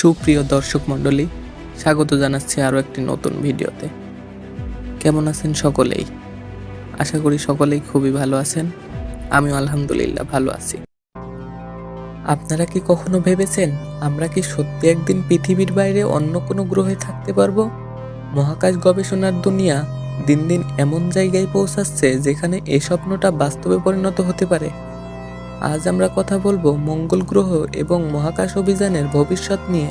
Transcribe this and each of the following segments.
সুপ্রিয় দর্শক মণ্ডলী, স্বাগত জানাচ্ছি আরও একটি নতুন ভিডিওতে। কেমন আছেন সকলেই? আশা করি সকলেই খুবই ভালো আছেন। আমিও আলহামদুলিল্লাহ ভালো আছি। আপনারা কি কখনো ভেবেছেন আমরা কি সত্যি একদিন পৃথিবীর বাইরে অন্য কোনো গ্রহে থাকতে পারব? মহাকাশ গবেষণার দুনিয়া দিন দিন এমন জায়গায় পৌঁছাচ্ছে যেখানে এই স্বপ্নটা বাস্তবে পরিণত হতে পারে। আজ আমরা কথা বলব মঙ্গল গ্রহ এবং মহাকাশ অভিযানের ভবিষ্যৎ নিয়ে।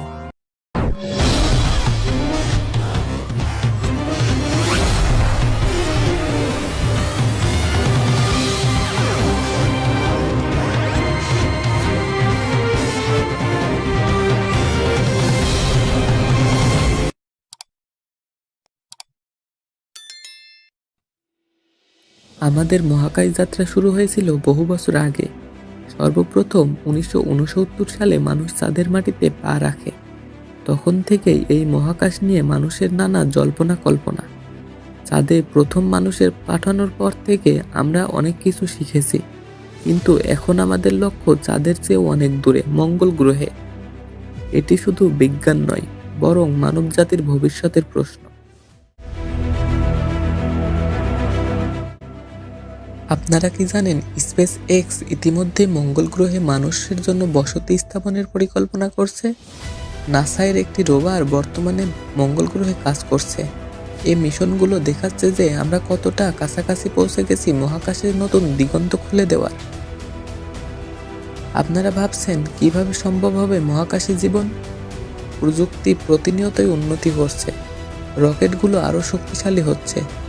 আমাদের মহাকাশ যাত্রা শুরু হয়েছিল বহু বছর আগে। সর্বপ্রথম উনিশশো উনসত্তর সালে মানুষ চাঁদের মাটিতে পা রাখে। তখন থেকেই এই মহাকাশ নিয়ে মানুষের নানা জল্পনা কল্পনা। চাঁদে প্রথম মানুষের পাঠানোর পর থেকে আমরা অনেক কিছু শিখেছি। কিন্তু এখন আমাদের লক্ষ্য চাঁদের চেয়েও অনেক দূরে, মঙ্গল গ্রহে। এটি শুধু বিজ্ঞান নয়, বরং মানবজাতির ভবিষ্যতের প্রশ্ন। আপনারা কি জানেন স্পেস এক্স ইতিমধ্যে মঙ্গল গ্রহে মানুষের জন্য বসতি স্থাপনের পরিকল্পনা করছে? নাসায়ের একটি রোভার বর্তমানে মঙ্গল গ্রহে কাজ করছে। এই মিশনগুলো দেখাচ্ছে যে আমরা কতটা কাছাকাছি পৌঁছে গেছি মহাকাশের নতুন দিগন্ত খুলে দেওয়ার। আপনারা ভাবছেন, কীভাবে সম্ভব হবে মহাকাশে জীবন? প্রযুক্তি প্রতিনিয়তই উন্নতি করছে। রকেটগুলো আরও শক্তিশালী হচ্ছে।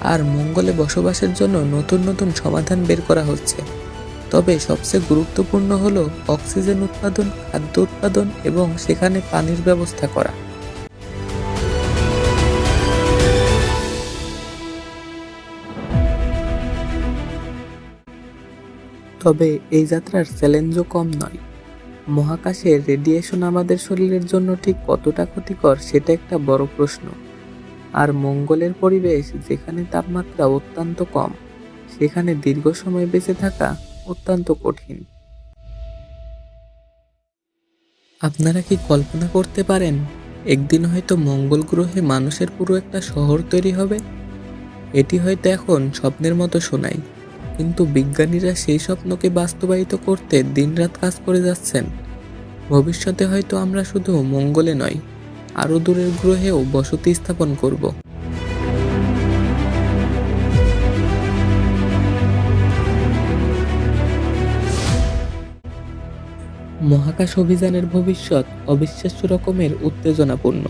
আর মঙ্গলে বসবাসের জন্য নতুন নতুন সমাধান বের করা হচ্ছে। তবে সবচেয়ে গুরুত্বপূর্ণ হল অক্সিজেন উৎপাদন, খাদ্য উৎপাদন এবং সেখানে পানির ব্যবস্থা করা। তবে এই যাত্রার চ্যালেঞ্জও কম নয়। মহাকাশে রেডিয়েশন আমাদের শরীরের জন্য ঠিক কতটা ক্ষতিকর সেটা একটা বড় প্রশ্ন। আর মঙ্গলের পরিবেশ যেখানে তাপমাত্রা অত্যন্ত কম, সেখানে দীর্ঘ সময় বেঁচে থাকা অত্যন্ত কঠিন। আপনারা কি কল্পনা করতে পারেন, একদিন হয়তো মঙ্গল গ্রহে মানুষের পুরো একটা শহর তৈরি হবে? এটি হয়তো এখন স্বপ্নের মতো শোনায় কিন্তু বিজ্ঞানীরা সেই স্বপ্নকে বাস্তবায়িত করতে দিনরাত কাজ করে যাচ্ছেন। ভবিষ্যতে হয়তো আমরা শুধু মঙ্গলে নয় আরও দূরের গ্রহেও বসতি স্থাপন করব। মহাকাশ অভিযানের ভবিষ্যৎ অবিশ্বাস্য রকমের উত্তেজনাপূর্ণ।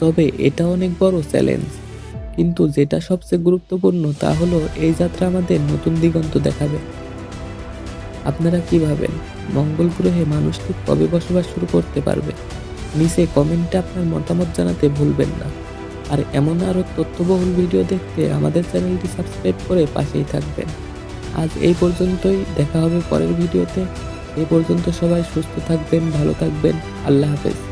তবে এটা অনেক বড় চ্যালেঞ্জ। কিন্তু যেটা সবচেয়ে গুরুত্বপূর্ণ তা হলো এই যাত্রা আমাদের নতুন দিগন্ত দেখাবে। আপনারা কি ভাবেন? মঙ্গল গ্রহে মানুষ ঠিক কবে বসবাস শুরু করতে পারবে? নিচে কমেন্টে আপনার মতামত জানাতে ভুলবেন না। আর এমন আরও তথ্যবহুল ভিডিও দেখতে আমাদের চ্যানেলটি সাবস্ক্রাইব করে পাশেই থাকবেন। আজ এই পর্যন্তই, দেখা হবে পরের ভিডিওতে। এই পর্যন্ত সবাই সুস্থ থাকবেন, ভালো থাকবেন। আল্লাহ হাফেজ।